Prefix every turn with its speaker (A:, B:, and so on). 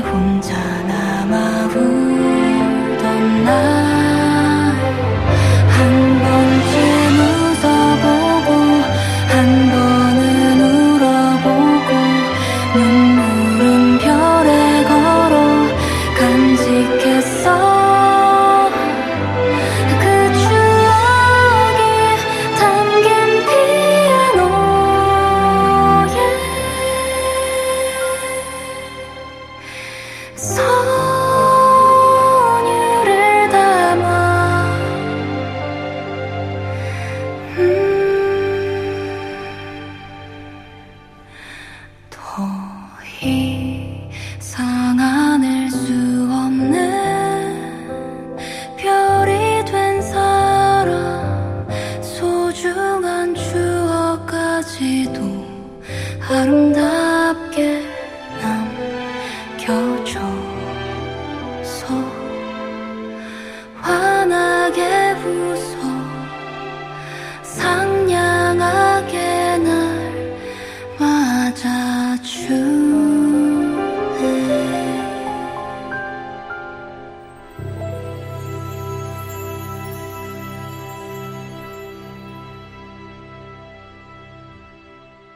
A: 红 선율을 담아. 음, 더 이상 안을 수 없는 별이 된 사람 소중한 추억까지도 아름다워 无所